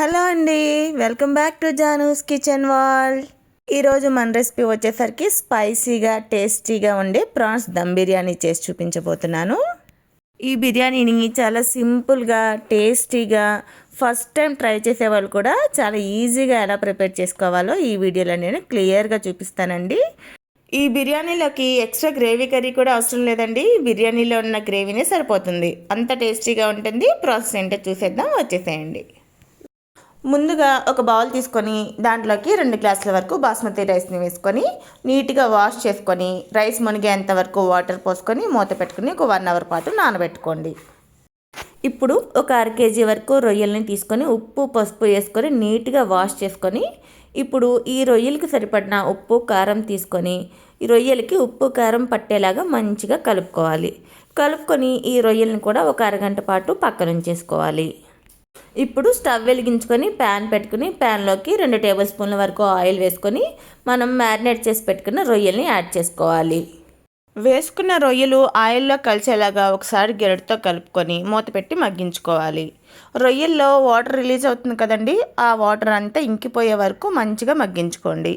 Hello అండి welcome back to Janu's kitchen wall ఈరోజు మన రెసిపీ వచ్చేసరికి స్పైసీగా టేస్టీగా ఉండే ప్రాన్స్ దమ్ బిర్యానీ చేసి చూపించబోతున్నాను. ఈ బిర్యానీని చాలా సింపుల్గా టేస్టీగా ఫస్ట్ టైం ట్రై చేసే వాళ్ళు కూడా చాలా ఈజీగా ఎలా ప్రిపేర్ చేసుకోవాలో ఈ వీడియోలో నేను క్లియర్గా చూపిస్తానండి. ఈ బిర్యానీలోకి ఎక్స్ట్రా గ్రేవీ కర్రీ కూడా అవసరం లేదండి. బిర్యానీలో ఉన్న గ్రేవీనే సరిపోతుంది. అంత టేస్టీగా ఉంటుంది. ప్రాసెస్ ఏంటో చూసేద్దాం వచ్చేసేయండి. ముందుగా ఒక బౌల్ తీసుకొని దాంట్లోకి రెండు గ్లాసుల వరకు బాస్మతి రైస్ని వేసుకొని నీట్గా వాష్ చేసుకొని రైస్ మునిగేంత వరకు వాటర్ పోసుకొని మూత పెట్టుకుని ఒక వన్ అవర్ పాటు నానబెట్టుకోండి. ఇప్పుడు ఒక అర కేజీ వరకు రొయ్యల్ని తీసుకొని ఉప్పు పసుపు వేసుకొని నీట్గా వాష్ చేసుకొని ఇప్పుడు ఈ రొయ్యలకి సరిపడిన ఉప్పు కారం తీసుకొని ఈ రొయ్యలకి ఉప్పు కారం పట్టేలాగా మంచిగా కలుపుకోవాలి. కలుపుకొని ఈ రొయ్యల్ని కూడా ఒక అరగంట పాటు పక్కన ఉంచేసుకోవాలి ఇప్పుడు స్టవ్ వెలిగించుకొని ప్యాన్ పెట్టుకుని ప్యాన్లోకి రెండు టేబుల్ స్పూన్ల వరకు ఆయిల్ వేసుకొని మనం మ్యారినేట్ చేసి పెట్టుకున్న రొయ్యల్ని యాడ్ చేసుకోవాలి. వేసుకున్న రొయ్యలు ఆయిల్లో కలిసేలాగా ఒకసారి గెరటితో కలుపుకొని మూత పెట్టి మగ్గించుకోవాలి. రొయ్యల్లో వాటర్ రిలీజ్ అవుతుంది కదండి ఆ వాటర్ అంతా ఇంకిపోయే వరకు మంచిగా మగ్గించుకోండి.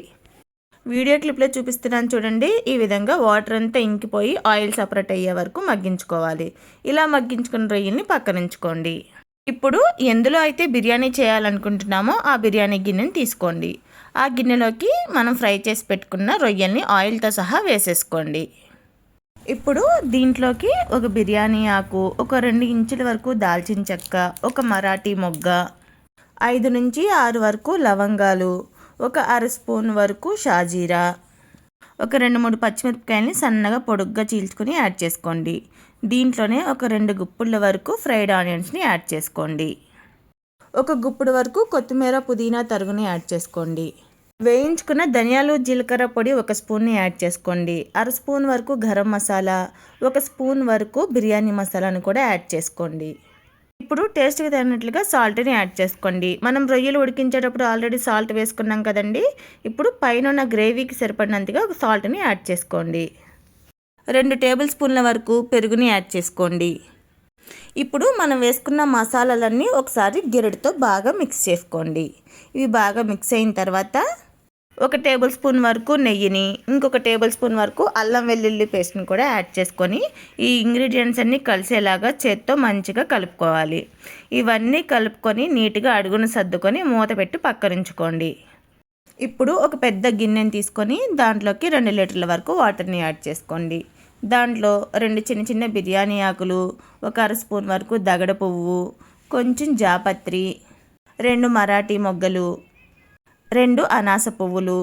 వీడియో క్లిప్లో చూపిస్తున్నాను చూడండి ఈ విధంగా వాటర్ అంతా ఇంకిపోయి ఆయిల్ సపరేట్ అయ్యే వరకు మగ్గించుకోవాలి. ఇలా మగ్గించుకున్న రొయ్యల్ని పక్కనుంచుకోండి ఇప్పుడు ఎందులో అయితే బిర్యానీ చేయాలనుకుంటున్నామో ఆ బిర్యానీ గిన్నెని తీసుకోండి. ఆ గిన్నెలోకి మనం ఫ్రై చేసి పెట్టుకున్న రొయ్యల్ని ఆయిల్తో సహా వేసేసుకోండి. ఇప్పుడు దీంట్లోకి ఒక బిర్యానీ ఆకు ఒక రెండు ఇంచుల వరకు దాల్చిన చెక్క ఒక మరాఠీ మొగ్గ ఐదు నుంచి ఆరు వరకు లవంగాలు ఒక అర స్పూన్ వరకు షాజీరా ఒక రెండు మూడు పచ్చిమిరపకాయలని సన్నగా పొడుగ్గా చీల్చుకొని యాడ్ చేసుకోండి. దీంట్లోనే ఒక రెండు గుప్పుళ్ళ వరకు ఫ్రైడ్ ఆనియన్స్ని యాడ్ చేసుకోండి. ఒక గుప్పుడు వరకు కొత్తిమీర పుదీనా తరుగుని యాడ్ చేసుకోండి. వేయించుకున్న ధనియాలు జీలకర్ర పొడి ఒక స్పూన్ని యాడ్ చేసుకోండి. అర స్పూన్ వరకు గరం మసాలా ఒక స్పూన్ వరకు బిర్యానీ మసాలాను కూడా యాడ్ చేసుకోండి. ఇప్పుడు టేస్ట్కి తగినట్లుగా సాల్ట్ని యాడ్ చేసుకోండి. మనం రొయ్యలు ఉడికించేటప్పుడు ఆల్రెడీ సాల్ట్ వేసుకున్నాం కదండి ఇప్పుడు పైన ఉన్న గ్రేవీకి సరిపడినంతగా సాల్ట్ని యాడ్ చేసుకోండి. రెండు టేబుల్ స్పూన్ల వరకు పెరుగుని యాడ్ చేసుకోండి. ఇప్పుడు మనం వేసుకున్న మసాలాలన్నీ ఒకసారి గిరటితో బాగా మిక్స్ చేసుకోండి. ఇవి బాగా మిక్స్ అయిన తర్వాత ఒక టేబుల్ స్పూన్ వరకు నెయ్యిని ఇంకొక టేబుల్ స్పూన్ వరకు అల్లం వెల్లుల్లి పేస్ట్ని కూడా యాడ్ చేసుకొని ఈ ఇంగ్రీడియంట్స్ అన్నీ కలిసేలాగా చేత్తో మంచిగా కలుపుకోవాలి. ఇవన్నీ కలుపుకొని నీట్గా అడుగును సర్దుకొని మూత పెట్టి పక్కనుంచుకోండి. ఇప్పుడు ఒక పెద్ద గిన్నెని తీసుకొని దాంట్లోకి రెండు లీటర్ల వరకు వాటర్ని యాడ్ చేసుకోండి. దాంట్లో రెండు చిన్న చిన్న బిర్యానీ ఆకులు ఒక అర స్పూన్ వరకు దగడ పువ్వు కొంచెం జాపత్రి రెండు మరాఠీ మొగ్గలు రెండు అనాస పువ్వులు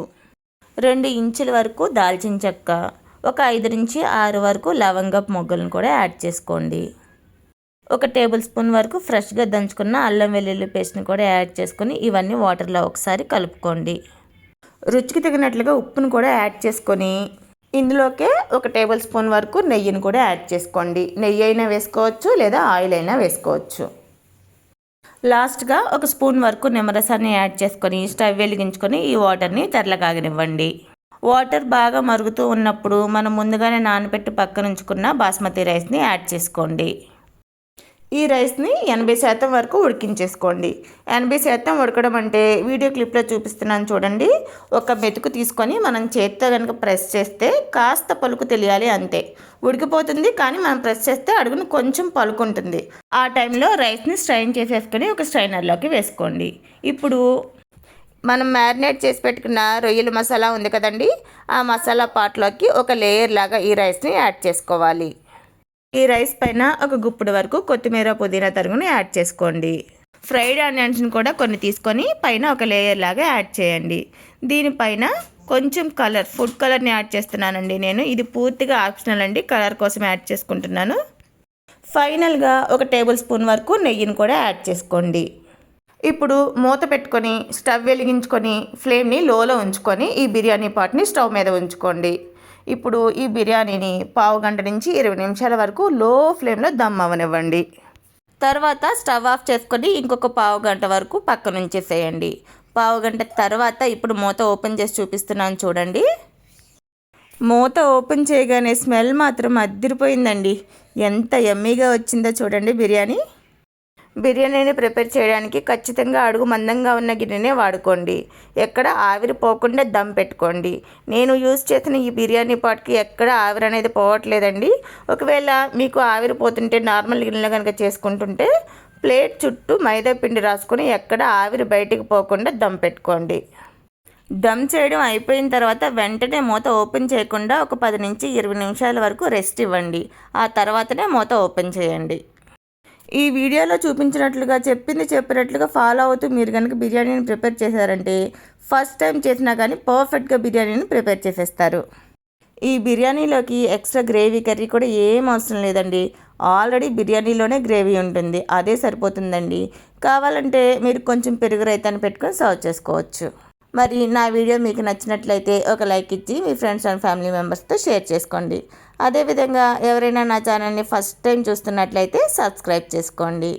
రెండు ఇంచుల వరకు దాల్చిన చెక్క ఒక ఐదు నుంచి ఆరు వరకు లవంగపు మొగ్గలను కూడా యాడ్ చేసుకోండి. ఒక టేబుల్ స్పూన్ వరకు ఫ్రెష్గా దంచుకున్న అల్లం వెల్లుల్లి పేస్ట్ని కూడా యాడ్ చేసుకొని ఇవన్నీ వాటర్లో ఒకసారి కలుపుకోండి. రుచికి తగినట్లుగా ఉప్పును కూడా యాడ్ చేసుకొని ఇందులోకే ఒక టేబుల్ స్పూన్ వరకు నెయ్యిని కూడా యాడ్ చేసుకోండి. నెయ్యి అయినా వేసుకోవచ్చు లేదా ఆయిల్ అయినా వేసుకోవచ్చు. లాస్ట్గా ఒక స్పూన్ వరకు నిమ్మరసాన్ని యాడ్ చేసుకొని స్టవ్ వెలిగించుకొని ఈ వాటర్ని తెరలగాగనివ్వండి వాటర్ బాగా మరుగుతూ ఉన్నప్పుడు మనం ముందుగానే నానబెట్టి పక్కనుంచుకున్న బాస్మతి రైస్ని యాడ్ చేసుకోండి. ఈ రైస్ని ఎనభై శాతం వరకు ఉడికించేసుకోండి. ఎనభై శాతం ఉడకడం అంటే వీడియో క్లిప్లో చూపిస్తున్నాను చూడండి. ఒక మెతుకు తీసుకొని మనం చేత్తో కనుక ప్రెస్ చేస్తే కాస్త పలుకు తెలియాలి అంతే. ఉడికిపోతుంది కానీ మనం ప్రెస్ చేస్తే అడుగును కొంచెం పలుకు ఉంటుంది. ఆ టైంలో రైస్ని స్ట్రైన్ చేసేసుకొని ఒక స్ట్రైనర్లోకి వేసుకోండి. ఇప్పుడు మనం మ్యారినేట్ చేసి పెట్టుకున్న రొయ్యల మసాలా ఉంది కదండి. ఆ మసాలా పాట్లోకి ఒక లేయర్ లాగా ఈ రైస్ని యాడ్ చేసుకోవాలి. ఈ రైస్ పైన ఒక గుప్పుడు వరకు కొత్తిమీర పుదీనా తరుగును యాడ్ చేసుకోండి. ఫ్రైడ్ ఆనియన్స్ని కూడా కొన్ని తీసుకొని పైన ఒక లేయర్ లాగా యాడ్ చేయండి. దీనిపైన కొంచెం కలర్ ఫుడ్ కలర్ని యాడ్ చేస్తున్నానండి నేను. ఇది పూర్తిగా ఆప్షనల్ అండి కలర్ కోసం యాడ్ చేసుకుంటున్నాను. ఫైనల్గా ఒక టేబుల్ స్పూన్ వరకు నెయ్యిని కూడా యాడ్ చేసుకోండి. ఇప్పుడు మూత పెట్టుకొని స్టవ్ వెలిగించుకొని ఫ్లేమ్ని లోలో ఉంచుకొని ఈ బిర్యానీ పాట్ని స్టవ్ మీద ఉంచుకోండి. ఇప్పుడు ఈ బిర్యానీని పావు గంట నుంచి ఇరవై నిమిషాల వరకు లో ఫ్లేమ్లో దమ్ అవ్వనివ్వండి తర్వాత స్టవ్ ఆఫ్ చేసుకొని ఇంకొక పావు గంట వరకు పక్కన ఉంచేసేయండి. పావు గంట తర్వాత ఇప్పుడు మూత ఓపెన్ చేసి చూపిస్తున్నాను చూడండి. మూత ఓపెన్ చేయగానే స్మెల్ మాత్రం అద్దరిపోయిందండి. ఎంత ఎమ్మీగా వచ్చిందో చూడండి బిర్యానీ. బిర్యానీని ప్రిపేర్ చేయడానికి ఖచ్చితంగా అడుగు మందంగా ఉన్న గిన్నెనే వాడుకోండి. ఎక్కడ ఆవిరి పోకుండా దమ్ పెట్టుకోండి. నేను యూజ్ చేసిన ఈ బిర్యానీ పాట్కి ఎక్కడ ఆవిరి అనేది పోవట్లేదండి. ఒకవేళ మీకు ఆవిరి పోతుంటే నార్మల్ గిన్నెలో కనుక చేసుకుంటుంటే ప్లేట్ చుట్టూ మైదా పిండి రాసుకొని ఎక్కడ ఆవిరి బయటికి పోకుండా దమ్ పెట్టుకోండి. దమ్ చేయడం అయిపోయిన తర్వాత వెంటనే మూత ఓపెన్ చేయకుండా ఒక పది నుంచి ఇరవై నిమిషాల వరకు రెస్ట్ ఇవ్వండి. ఆ తర్వాతనే మూత ఓపెన్ చేయండి. ఈ వీడియోలో చూపించినట్లుగా చెప్పింది చెప్పినట్లుగా ఫాలో అవుతూ మీరు కనుక బిర్యానీని ప్రిపేర్ చేశారంటే ఫస్ట్ టైం చేసినా కానీ పర్ఫెక్ట్గా బిర్యానీని ప్రిపేర్ చేసేస్తారు. ఈ బిర్యానీలోకి ఎక్స్ట్రా గ్రేవీ కర్రీ కూడా ఏం అవసరం లేదండి. ఆల్రెడీ బిర్యానీలోనే గ్రేవీ ఉంటుంది. అదే సరిపోతుందండి. కావాలంటే మీరు కొంచెం పెరుగు రైతాన్ని పెట్టుకొని సర్వ్ చేసుకోవచ్చు. మరి నా వీడియో మీకు నచ్చినట్లయితే ఒక లైక్ ఇచ్చి మీ ఫ్రెండ్స్ అండ్ ఫ్యామిలీ మెంబర్స్తో షేర్ చేసుకోండి. అదేవిధంగా ఎవరైనా నా ఛానల్ని ఫస్ట్ టైం చూస్తున్నట్లయితే సబ్స్క్రైబ్ చేసుకోండి.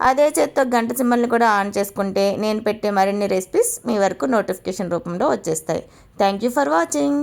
అదే చేత్తో గంట సింబల్ని కూడా ఆన్ చేసుకుంటే నేను పెట్టే మరిన్ని రెసిపీస్ మీ వరకు నోటిఫికేషన్ రూపంలో వచ్చేస్తాయి. Thank you for watching.